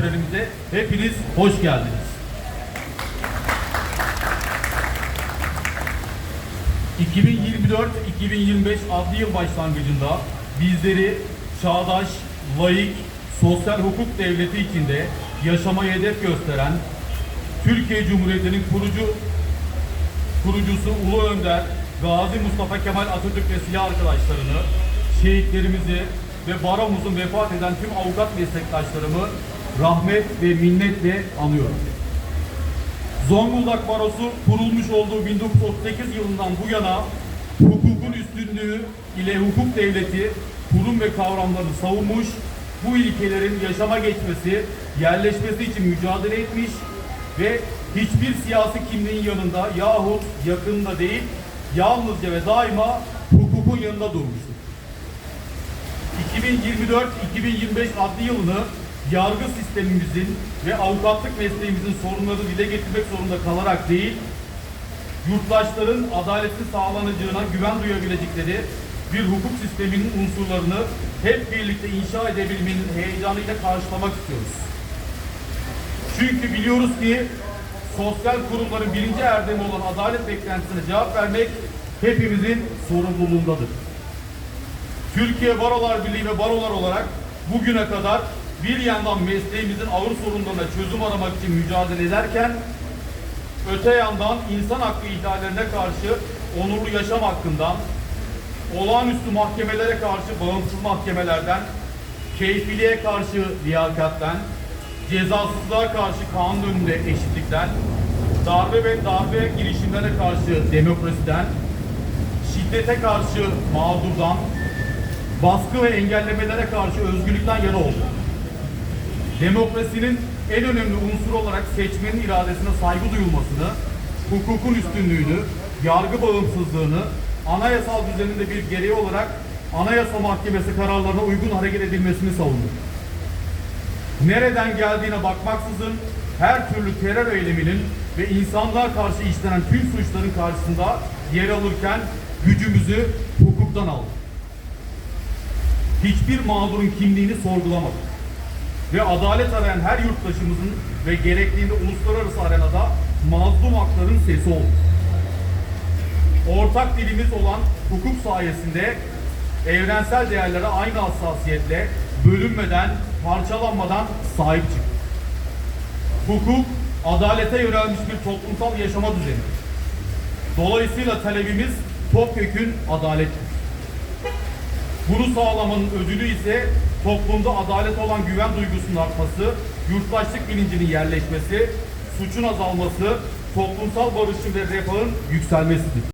törenimize hepiniz hoş geldiniz. 2024-2025 adli yıl başlangıcında bizleri çağdaş, layık, sosyal hukuk devleti içinde yaşamaya hedef gösteren Türkiye Cumhuriyeti'nin kurucu kurucusu Ulu Önder Gazi Mustafa Kemal Atatürk ve silah arkadaşlarını, şehitlerimizi ve baromuzun vefat eden tüm avukat meslektaşlarımı rahmet ve minnetle anıyorum. Zonguldak Barosu kurulmuş olduğu 1938 yılından bu yana hukukun üstünlüğü ile hukuk devleti kurum ve kavramlarını savunmuş, bu ilkelerin yaşama geçmesi, yerleşmesi için mücadele etmiş ve hiçbir siyasi kimliğin yanında yahut yakınında değil, yalnızca ve daima hukukun yanında durmuştur. 2024-2025 adli yılını yargı sistemimizin ve avukatlık mesleğimizin sorunlarını dile getirmek zorunda kalarak değil, yurttaşların adaletli sağlanacağına güven duyabilecekleri bir hukuk sisteminin unsurlarını hep birlikte inşa edebilmenin heyecanıyla karşılamak istiyoruz. Çünkü biliyoruz ki sosyal kurumların birinci erdemi olan adalet beklentisine cevap vermek hepimizin sorumluluğundadır. Türkiye Barolar Birliği ve barolar olarak bugüne kadar bir yandan mesleğimizin ağır sorunlarına çözüm aramak için mücadele ederken öte yandan insan hakkı ihlallerine karşı onurlu yaşam hakkından, olağanüstü mahkemelere karşı bağımsız mahkemelerden, keyfiliğe karşı liyakatten, cezasızlığa karşı kanun önünde eşitlikten, darbe ve darbe girişimlerine karşı demokrasiden, şiddete karşı mağdurdan, baskı ve engellemelere karşı özgürlükten yana oldu. Demokrasinin en önemli unsuru olarak seçmenin iradesine saygı duyulmasını, hukukun üstünlüğünü, yargı bağımsızlığını, anayasal düzeninde bir gereği olarak Anayasa Mahkemesi kararlarına uygun hareket edilmesini savundu. Nereden geldiğine bakmaksızın her türlü terör eyleminin ve insanlığa karşı işlenen tüm suçların karşısında yer alırken gücümüzü hukuktan aldık hiçbir mağdurun kimliğini sorgulamadık. Ve adalet arayan her yurttaşımızın ve gerektiğinde uluslararası arenada mazlum hakların sesi olduk. Ortak dilimiz olan hukuk sayesinde evrensel değerlere aynı hassasiyetle bölünmeden, parçalanmadan sahip çıktık. Hukuk, adalete yönelmiş bir toplumsal yaşama düzenidir. Dolayısıyla talebimiz topyekün adalettir. Bunu sağlamanın ödülü ise toplumda adalet olan güven duygusunun artması, yurttaşlık bilincinin yerleşmesi, suçun azalması, toplumsal barışın ve refahın yükselmesidir.